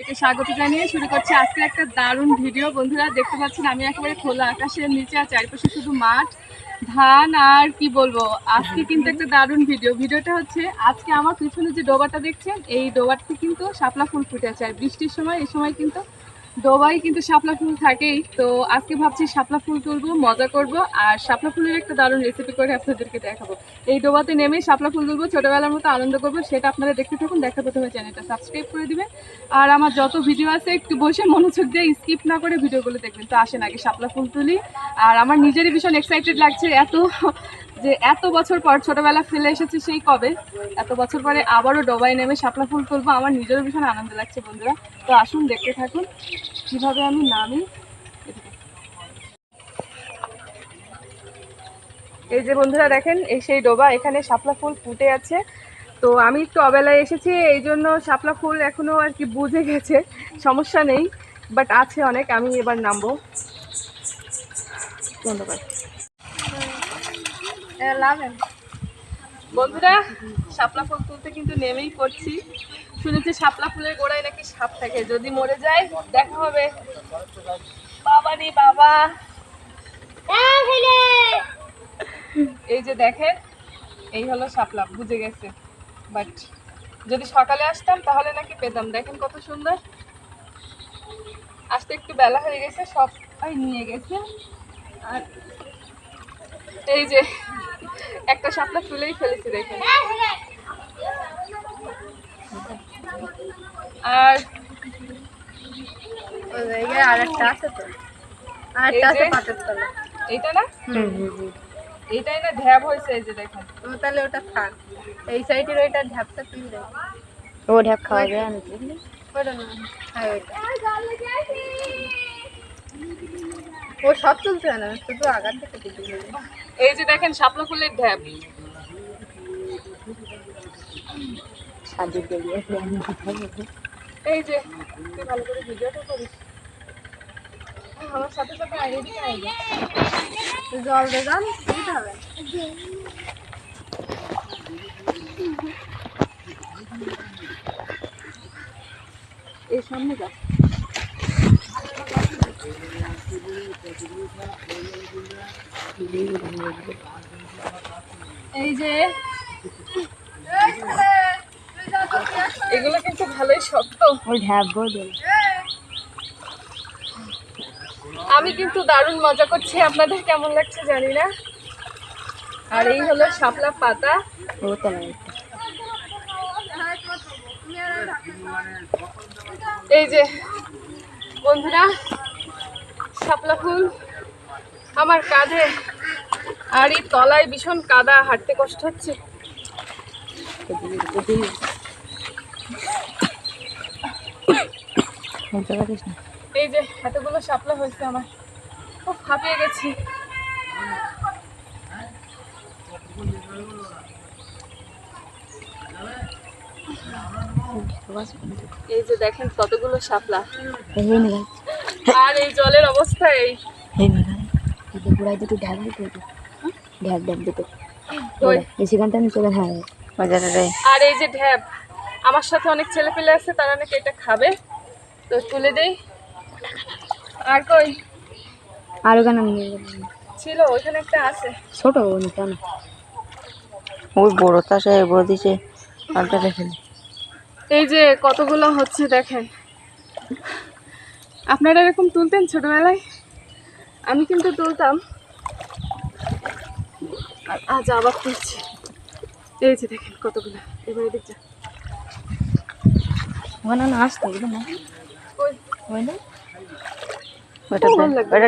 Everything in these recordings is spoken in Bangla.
স্বাগত জানিয়ে শুরু করছি। আজকে একটা দারুণ ভিডিও। বন্ধুরা, দেখতে পাচ্ছেন আমি একেবারে খোলা আকাশের নিচে আর চারিপাশে শুধু মাঠ, ধান আর কি বলব? আজকে কিন্তু একটা দারুণ ভিডিও। ভিডিওটা হচ্ছে, আজকে আমার পিছনে যে ডোবাটা দেখছেন, এই ডোবাটি কিন্তু শাপলা ফুল ফুটে আছে। আর বৃষ্টির সময়, এই সময় কিন্তু ডোবাই কিন্তু শাপলা ফুল থাকেই, তো আজকে ভাবছি শাপলা ফুল তুলবো, মজা করব, আর শাপলা ফুলের একটা দারুণ রেসিপি করে আপনাদেরকে দেখাবো। এই ডোবাতে নেমে শাপলা ফুল তুলবো, ছোটোবেলার মতো আনন্দ করব, সেটা আপনারা দেখতে থাকুন দেখা প্রথমে চ্যানেলটা সাবস্ক্রাইব করে দিবেন। আর আমার যত ভিডিও আছে, একটু বসে মনোযোগ দিয়ে স্কিপ না করে ভিডিওগুলো দেখবেন। তো আসেন আগে শাপলা ফুল তুলি, আর আমার নিজেরই ভীষণ এক্সাইটেড লাগছে, এত যে এত বছর পর ছোটবেলা ফেলে এসেছি সেই কবে? এত বছর পরে আবারও ডোবাই নেমে শাপলা ফুল তুলবো, আমার নিজেরও ভীষণ আনন্দ লাগছে বন্ধুরা। তো আসুন, দেখতে থাকুন কীভাবে আমি নামি এই যে বন্ধুরা দেখেন, এই সেই ডোবা, এখানে শাপলা ফুল ফুটে আছে। তো আমি একটু অবেলায় এসেছি, এই জন্য শাপলা ফুল এখনও আর কি বুঝে গেছে, সমস্যা নেই বাট আছে অনেক, আমি এবার নামবো। ধন্যবাদ। বন্ধুরা শাপলা ফুল তুলতে কিন্তু নেমেই পড়ছি। শুনেছি শাপলা ফুলের গোড়ায় নাকি সাপ থাকে। যদি মরে যায় দেখা হবে। বাবা রে বাবা। এই যে দেখেন এই হলো শাপলা বুঝে গেছে। বাট যদি সকালে আসতাম তাহলে নাকি পেতাম। দেখেন কত সুন্দর। আসতে একটু বেলা হয়ে গেছে সবাই নিয়ে গেছে। আর এই যে একটা শাপলা তুলেই ফেলেছি দেখেন। আর আরেকটা আছে তো। আরেকটা আছে পাটের তলা। এইটা না? এইটাই না ঢ্যাব হয়েছে এই যে দেখেন। ও তাহলে ওটা থাক। এই সাইডের ওইটা তুই দেখ ও ঢ্যাপ খাওয়া যায় না। ওটা না হ্যাঁ ওইটা। ও সব তুলতে হয় না শুধু আগার থেকে তুলতে এই যে দেখেন শাপলা ফুলের সাজু এই যে তুই ভালো করে ভিডিওটা করিস। আমার সাথে সাথে আগে দিকে আগে জল দেগান দিতে হবে এই সামনে যা। এই যে এগুলো কিন্তু ভালোই শক্ত। আমি কিন্তু দারুণ মজা করছি। আপনাদের কেমন লাগছে জানি না। আর এই হলো শাপলা পাতা। এই যে বন্ধুরা শাপলা ফুল আমার কাঁধে আর এই তলায় ভীষণ কাদা, হাঁটতে কষ্ট হচ্ছে। এই যে, এতগুলো শাপলা হয়েছে আমার। খুব হাঁপিয়ে গেছি। এই যে দেখেন কতগুলো নে আর এই জলের অবস্থা এই দুটো সেখানটা চলে হ্যাঁ আর এই যে আমার সাথে অনেক আছে তারা নাকি এটা খাবে তো তুলে আর কই আর ওখানে ছিল একটা আছে ছোট ও নিতে না ওই বড় এই যে কতগুলো হচ্ছে দেখেন আপনারা এরকম তুলতেন ছোটবেলায়? আমি কিন্তু তুলতাম। আর আজ আবার তুলছি। এই যে দেখেন কতগুলো। এবারে এদিক যা। ওখানে না আসতে না? ওই।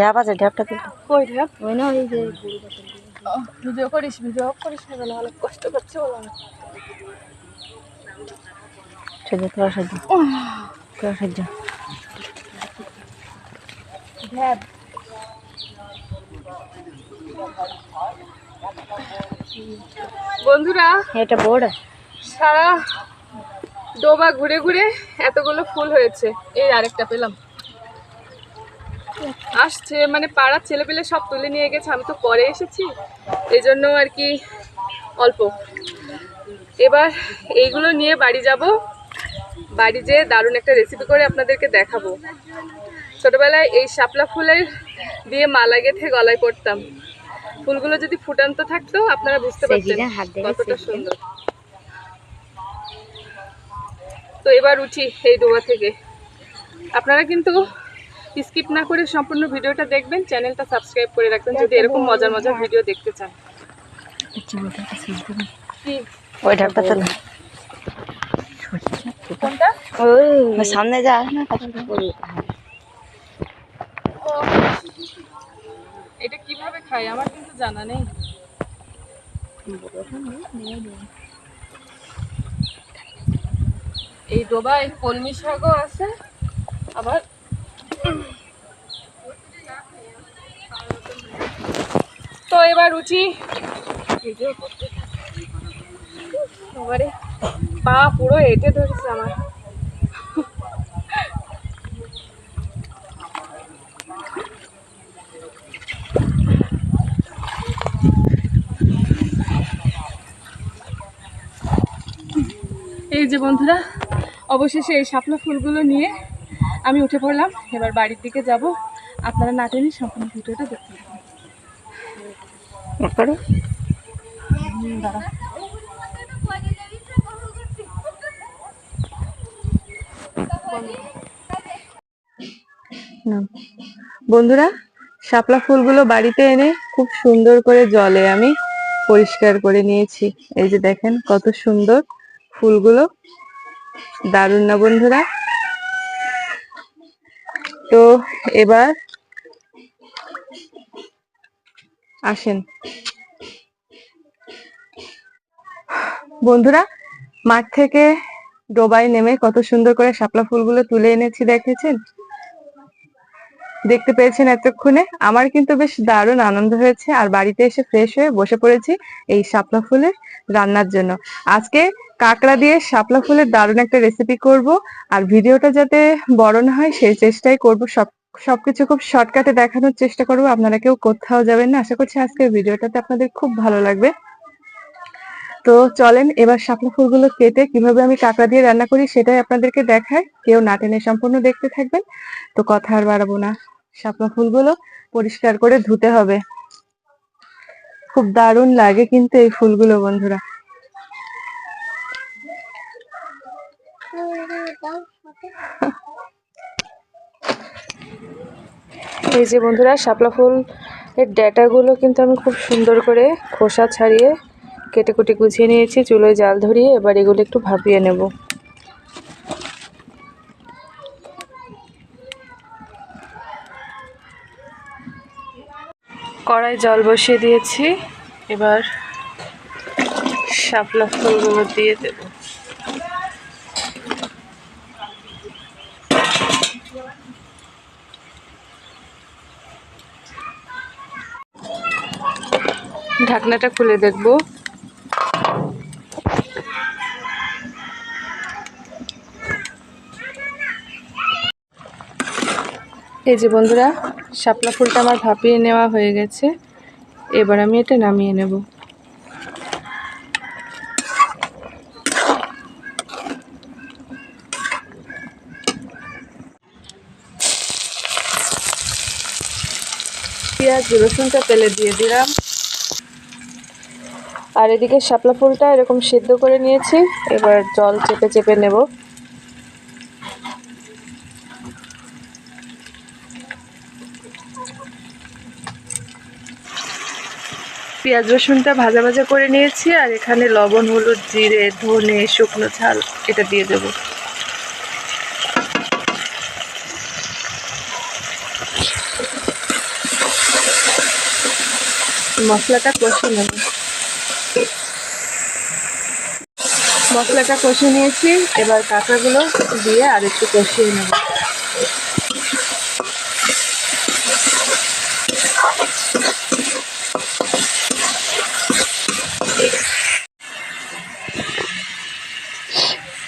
ঢ্যাপ আছে ঢ্যাপটা তুলতে কই ওই না ওই যে ভিডিও করিস ভিডিও করিস না কেন? অনেক কষ্ট করছে বলো না সহ্য তোরা ঢ্যাব বন্ধুরা এটা বোর্ড। সারা ডোবা ঘুরে ঘুরে এতগুলো ফুল হয়েছে। এই আরেকটা পেলাম। আসছে মানে পাড়ার ছেলেপেলে সব তুলে নিয়ে গেছে। আমি তো পরে এসেছি। এই জন্য আর কি অল্প। এবার এইগুলো নিয়ে বাড়ি যাব। বাড়ি যেয়ে দারুণ একটা রেসিপি করে আপনাদেরকে দেখাবো। ছোটবেলায় এই শাপলা ফুলের দিয়ে মালা গেঁথে গলায় পড়তাম। ফুলগুলো যদি ফুটান্ত থাকতো আপনারা বুঝতে পারতেন কতটা সুন্দর। তো এবার উঠি এই ডোবা থেকে। আপনারা কিন্তু স্কিপ না করে সম্পূর্ণ ভিডিওটা দেখবেন চ্যানেলটা সাবস্ক্রাইব করে রাখবেন যদি এরকম মজার মজার ভিডিও দেখতে চান। ওই সামনে যা এটা কীভাবে খাই? আমার কিন্তু জানা নেই। এই ডোবায় কলমি শাকও আছে। আবার তো এবার এবারে পা পুরো এঁটে ধরেছে আমার। যে বন্ধুরা অবশেষে এই শাপলা ফুলগুলো নিয়ে আমি উঠে পড়লাম। এবার বাড়ির দিকে যাব। আপনারা না টেনে সম্পূর্ণ ভিডিওটা দেখতে দাঁড়া। বন্ধুরা শাপলা ফুলগুলো বাড়িতে এনে খুব সুন্দর করে জলে আমি পরিষ্কার করে নিয়েছি। এই যে দেখেন কত সুন্দর। ফুলগুলো। দারুণ না বন্ধুরা? তো এবার আসেন। বন্ধুরা, মাঠ থেকে ডোবায় নেমে কত সুন্দর করে শাপলা ফুলগুলো তুলে এনেছি, দেখেছেন? দেখতে পেয়েছেন এতক্ষণে। আমার কিন্তু বেশ দারুণ আনন্দ হয়েছে আর বাড়িতে এসে ফ্রেশ হয়ে বসে পড়েছি এই শাপলা ফুলের রান্নার জন্য। আজকে কাঁকড়া দিয়ে শাপলা ফুলের দারুণ একটা রেসিপি করব আর ভিডিওটা যাতে বড় না হয় সেই চেষ্টাই করব। সব, সবকিছু খুব শর্টকাটে দেখানোর চেষ্টা করব। আপনারা কেউ কোথাও যাবেন না। আশা করছি আজকের ভিডিওটাতে আপনাদের খুব ভালো লাগবে। তো চলেন এবার শাপলা ফুলগুলো কেটে কীভাবে আমি কাঁকড়া দিয়ে রান্না করি সেটাই আপনাদেরকে দেখায়। কেউ না টেনে সম্পূর্ণ দেখতে থাকবেন। তো কথা আর বাড়াবো না। শাপলা ফুলগুলো পরিষ্কার করে ধুতে হবে। খুব দারুণ লাগে কিন্তু এই ফুলগুলো, বন্ধুরা। এই যে বন্ধুরা, শাপলা ফুল এর ডেটাগুলো কিন্তু আমি খুব সুন্দর করে খোসা ছাড়িয়ে কেটে কুটে গুছিয়ে নিয়েছি, চুলোয় জাল ধরিয়ে এবার এগুলো একটু ভাপিয়ে নেব। কড়াই জল বসিয়ে দিয়েছি, এবার শাপলা ফুলগুলো দিয়ে দেব। ঢাকনাটা খুলে দেখব। এই যে বন্ধুরা, শাপলা ফুলটা আমার ভাপিয়ে নেওয়া হয়ে গেছে। এবার আমি এটা নামিয়ে নেব। পেঁয়াজ, রসুনটা তেলে দিয়ে দিলাম। আর এদিকে শাপলা ফুলটা এরকম সিদ্ধ করে নিয়েছি। এবার জল চেপে চেপে নেব। পেঁয়াজ রসুনটা ভাজা ভাজা করে নিয়েছি আর এখানে লবণ, হলুদ, জিরে, ধনে, শুকনো ঝাল এটা দিয়ে দেব। মশলাটা কষে নেব। মশলাটা কষে নিয়েছি। এবার কাঁকড়াগুলো দিয়ে আর একটু কষিয়ে নেব।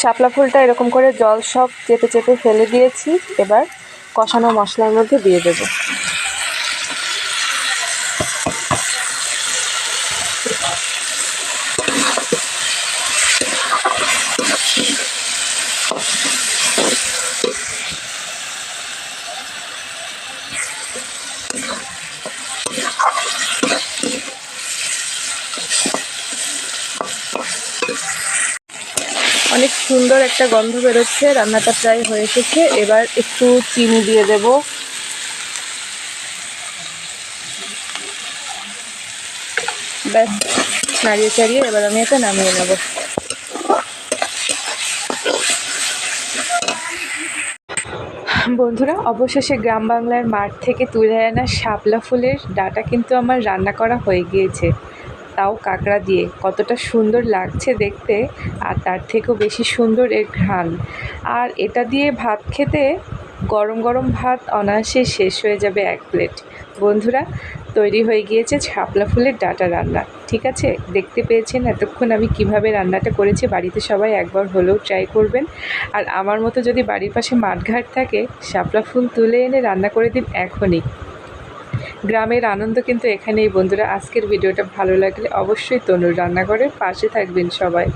শাপলা ফুলটা এরকম করে জল সব চেপে চেপে ফেলে দিয়েছি। এবার কষানো মশলার মধ্যে দিয়ে দেব। অনেক সুন্দর একটা গন্ধ বেরোচ্ছে, রান্নাটা প্রায় হয়ে এসেছে। এবার একটু চিনি দিয়ে দেব। ব্যাস, নাড়িয়ে চাড়িয়ে এবার আমি এটা নামিয়ে নেব। বন্ধুরা, অবশেষে গ্রাম বাংলার মাঠ থেকে তুলে আনা শাপলা ফুলের ডাটা কিন্তু আমার রান্না করা হয়ে গিয়েছে। তাও কাঁকড়া দিয়ে। কতটা সুন্দর লাগছে দেখতে, আর তার থেকেও বেশি সুন্দর এর ঘ্রাণ। আর এটা দিয়ে ভাত খেতে গরম গরম ভাত অনায়াসে শেষ হয়ে যাবে এক প্লেট। বন্ধুরা, তৈরি হয়ে গিয়েছে শাপলা ফুলের ডাটা রান্না। ঠিক আছে? দেখতে পেয়েছেন এতক্ষণ আমি কীভাবে রান্নাটা করেছি, বাড়িতে সবাই একবার হলেও ট্রাই করবেন। আর আমার মতো যদি বাড়ির পাশে মাঠঘাট থাকে, শাপলা ফুল তুলে এনে রান্না করে দিন এখনই। গ্রামের আনন্দ কিন্তু এখানেই, বন্ধুরা। আজকের ভিডিওটা ভালো লাগলে অবশ্যই তনুর রান্নাঘরের পাশে থাকবেন সবাই।